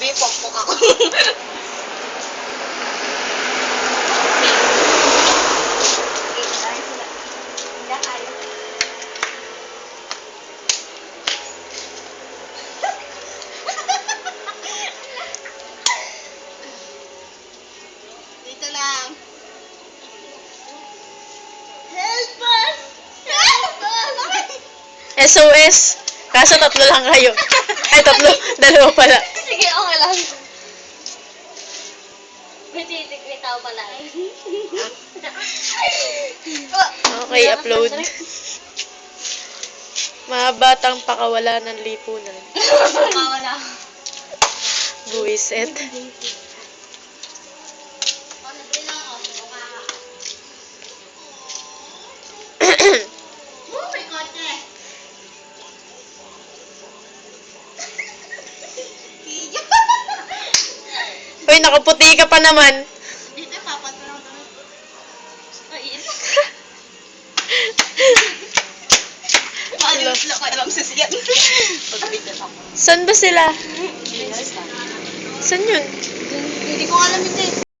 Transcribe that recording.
Sabi, pokpok ako. SOS. Kaso tatlo lang kayo. Ay, tatlo. Dalawa pala. Lang. May titikli tao pala. Okay, upload. Mga batang pakawala ng lipunan. Mawala. Buwiset. Hoy, nakaputi ka pa naman. Dito, papaturang ka. Ayun. Siyan? Pagbigyan ako. Saan ba sila? Saan yun? Hindi ko alam eh.